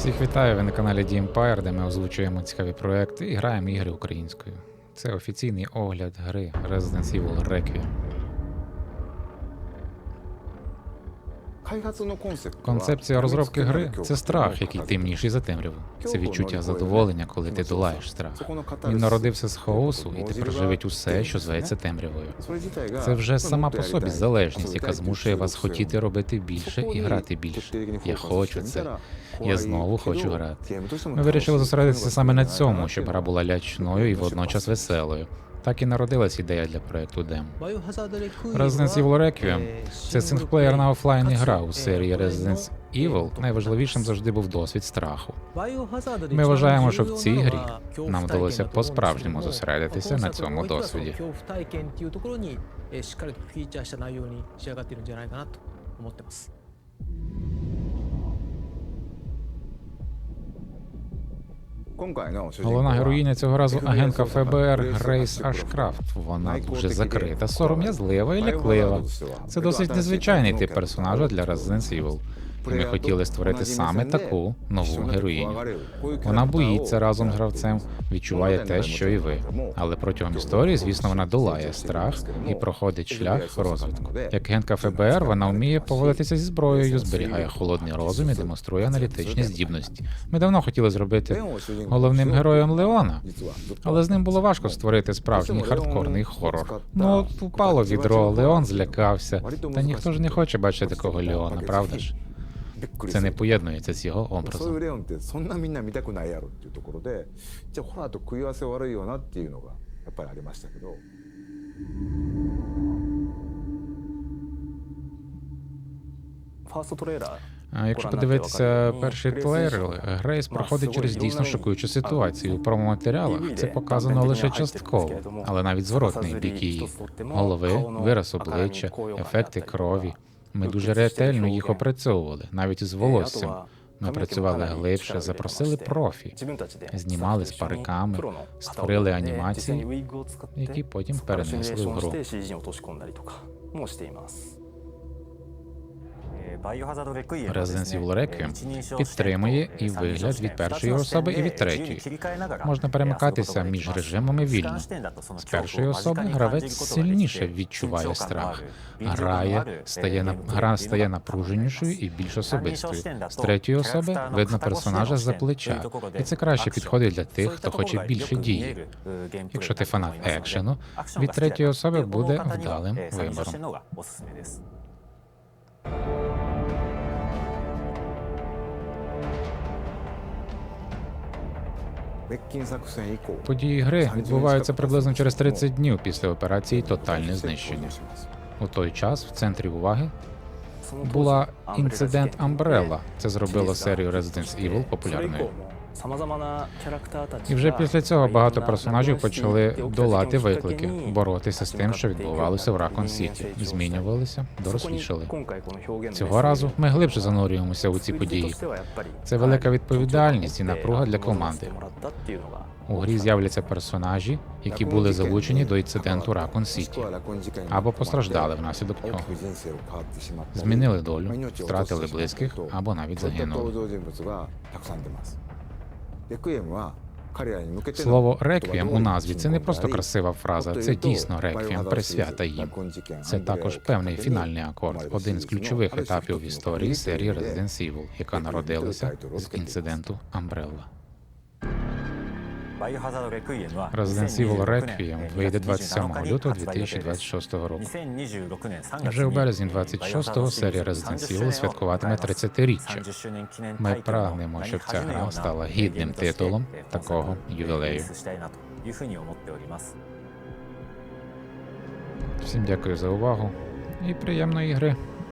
Всіх вітаю, ви на каналі The Empire, де ми озвучуємо цікаві проекти і граємо ігри українською. Це офіційний огляд гри Resident Evil Requiem. Концепція розробки гри це страх, який темніший за темряву. Це відчуття задоволення, коли ти долаєш страх. Він народився з хаосу і тепер живить усе, що зветься темрявою. Це вже сама по собі залежність, яка змушує вас хотіти робити більше і грати більше. Я хочу це. Я знову хочу грати. Ми вирішили зосередитися саме на цьому, щоб гра була лячною і водночас веселою. Так і народилась ідея для проекту Demo. Resident Evil Requiem Це синглплеєрна офлайн гра у серії Resident Evil. Найважливішим завжди був досвід страху. Ми вважаємо, що в цій грі нам вдалося по-справжньому зосередитися на цьому досвіді. Головна героїня цього разу агентка ФБР Грейс Ашкрафт. Вона дуже закрита, сором'язлива і ляклива. Це досить незвичайний тип персонажа для Resident Evil. І ми хотіли створити саме таку нову героїню. Вона боїться разом з гравцем, відчуває те, що і ви. Але протягом історії, звісно, вона долає страх і проходить шлях розвитку. Як агентка ФБР, вона вміє поводитися зі зброєю, зберігає холодний розум і демонструє аналітичні здібності. Ми давно хотіли зробити головним героєм Леона, але з ним було важко створити справжній хардкорний хорор. Ну, от упало відро, Леон злякався. Та ніхто ж не хоче бачити такого Леона, правда ж? Це не поєднується з його образом. Якщо подивитися ну, перший трейлер, Грейс проходить через дійсно шокуючу ситуацію. У промоматеріалах. Це показано лише частково, але навіть зворотний бік її голови, вираз обличчя, ефекти крові. Ми дуже ретельно їх опрацьовували, навіть із волоссям. Ми працювали глибше, запросили профі, знімали з париками, створили анімації, які потім перенесли в гру. Resident Evil Requiem підтримує і вигляд від першої особи, і від третьої. Можна перемикатися між режимами вільно. З першої особи гравець сильніше відчуває страх. Грає, стає на гра стає напруженішою і більш особистою. З третьої особи видно персонажа за плеча, і це краще підходить для тих, хто хоче більше дії. Якщо ти фанат екшену, від третьої особи буде вдалим вибором. Події гри відбуваються приблизно через 30 днів після операції Тотальне знищення. У той час в центрі уваги була інцидент Амбрелла. Це зробило серію Resident Evil популярною. І вже після цього багато персонажів почали долати виклики, боротися з тим, що відбувалося в Ракон Сіті, змінювалися, дорослішали. Цього разу ми глибше занурюємося у ці події. Це велика відповідальність і напруга для команди. У грі з'являться персонажі, які були залучені до інциденту Ракон Сіті, або постраждали внаслідок нього. Змінили долю, втратили близьких або навіть загинули. Слово реквієм у назві це не просто красива фраза, це дійсно реквієм, присвята їм. Це також певний фінальний акорд, один з ключових етапів в історії серії Resident Evil, яка народилася з інциденту Umbrella. Resident Evil Requiem вийде 27 лютого 2026 року. Вже у березні 26-го серія Resident Evil святкуватиме 30-річчя. Ми прагнемо, щоб ця гра стала гідним титулом такого ювілею. Всім дякую за увагу і приємної гри.